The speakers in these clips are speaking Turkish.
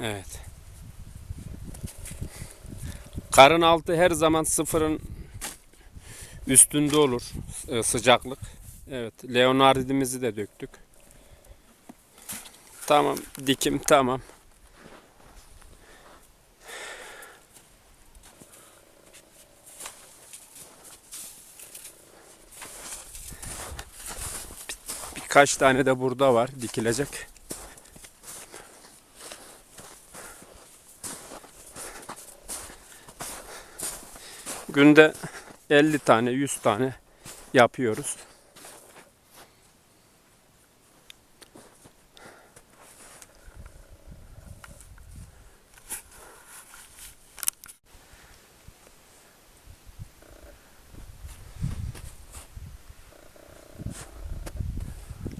Evet. Karın altı her zaman sıfırın üstünde olur e, sıcaklık. Evet, Leonardimizi de döktük. Tamam, dikim tamam. Birkaç tane de burada var dikilecek. Günde 50 tane, 100 tane yapıyoruz.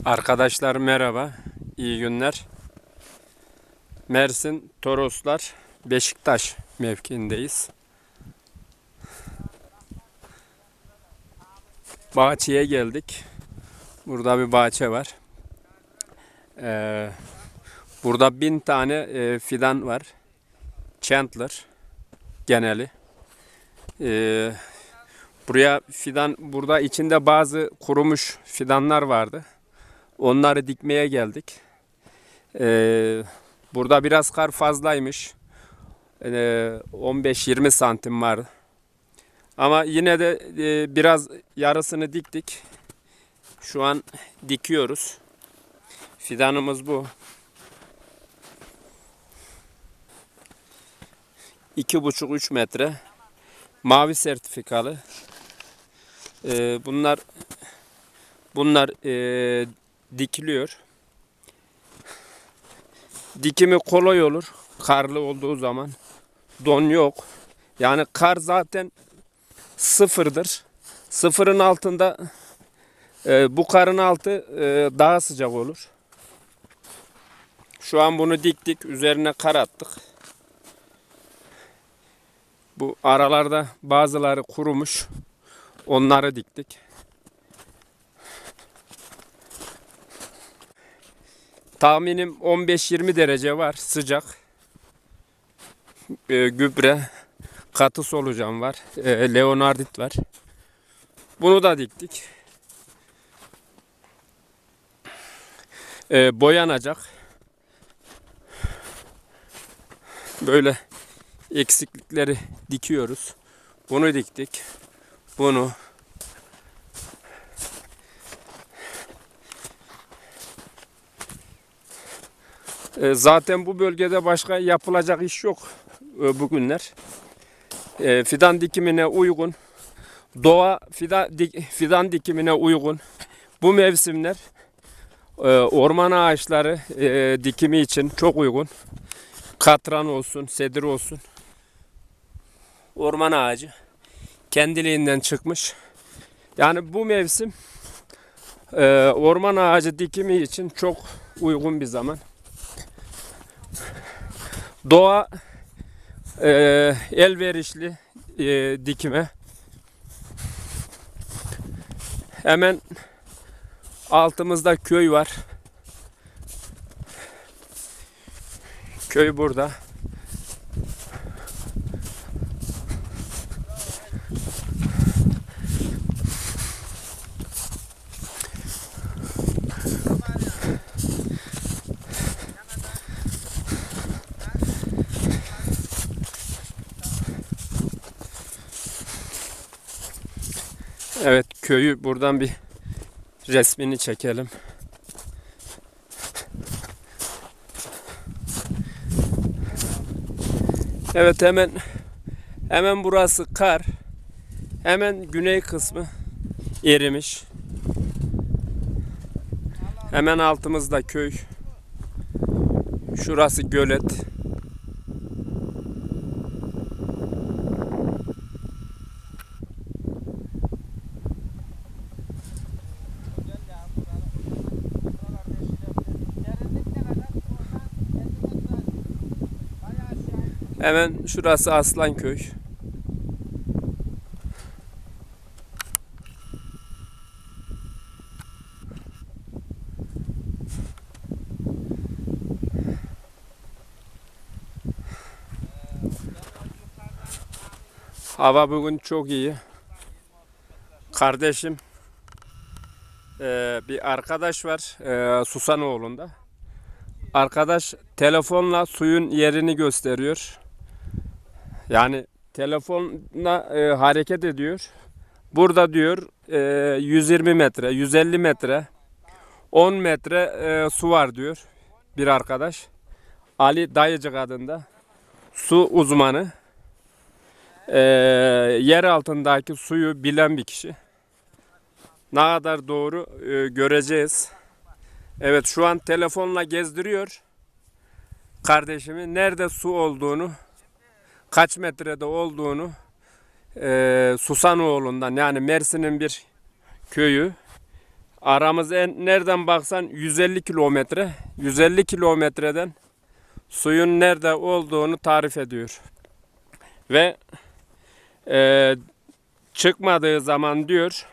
Arkadaşlar merhaba, iyi günler. Mersin Toroslar Beşiktaş mevkiindeyiz. Bahçeye geldik. Burada bir bahçe var. Ee, burada bin tane e, fidan var. Chandler geneli. Ee, buraya fidan, burada içinde bazı kurumuş fidanlar vardı. Onları dikmeye geldik. Ee, burada biraz kar fazlaymış. Ee, 15-20 santim var. Ama yine de e, biraz yarısını diktik. Şu an dikiyoruz. Fidanımız bu. İki buçuk üç metre. Mavi sertifikalı. Ee, bunlar bunlar e, dikiliyor. Dikimi kolay olur. Karlı olduğu zaman. Don yok. Yani kar zaten sıfırdır. Sıfırın altında e, bu karın altı e, daha sıcak olur. Şu an bunu diktik. Üzerine kar attık. Bu aralarda bazıları kurumuş. Onları diktik. Tahminim 15-20 derece var sıcak. E, gübre, katı solucan var. E, Leonardit var. Bunu da diktik. E, boyanacak. Böyle eksiklikleri dikiyoruz. Bunu diktik. Bunu. E, zaten bu bölgede başka yapılacak iş yok e, bugünler. E, fidan dikimine uygun, doğa fidan, dik, fidan dikimine uygun bu mevsimler e, orman ağaçları e, dikimi için çok uygun. Katran olsun, sedir olsun. Orman ağacı kendiliğinden çıkmış. Yani bu mevsim e, orman ağacı dikimi için çok uygun bir zaman. Doğa e, elverişli dikime. Hemen altımızda köy var. Köy burada. Evet köyü buradan bir resmini çekelim. Evet hemen hemen burası kar. Hemen güney kısmı erimiş. Hemen altımızda köy. Şurası gölet. Hemen şurası Aslanköy. Hava bugün çok iyi. Kardeşim e, bir arkadaş var e, Susanoğlu'nda. Arkadaş telefonla suyun yerini gösteriyor. Yani telefonla eee, hareket ediyor. Burada diyor eee, 120 metre, 150 metre, 10 metre eee, su var diyor bir arkadaş. Ali Dayıcık adında su uzmanı. Eee, yer altındaki suyu bilen bir kişi. Ne kadar doğru eee, göreceğiz. Evet şu an telefonla gezdiriyor kardeşimi. Nerede su olduğunu, kaç metrede olduğunu eee Susanoğlu'ndan yani Mersin'in bir köyü. Aramız en, nereden baksan 150 kilometre. 150 kilometreden suyun nerede olduğunu tarif ediyor. Ve eee, çıkmadığı zaman diyor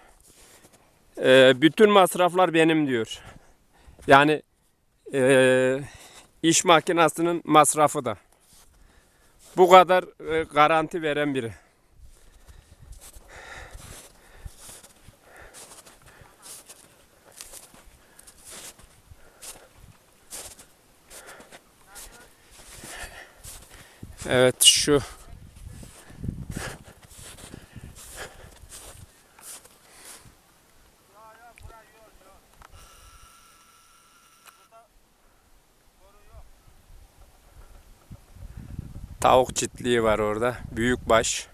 eee, bütün masraflar benim diyor. Yani eee, iş makinasının masrafı da. Bu kadar eee, garanti veren biri. Evet şu tavuk çiftliği var orada. Büyükbaş.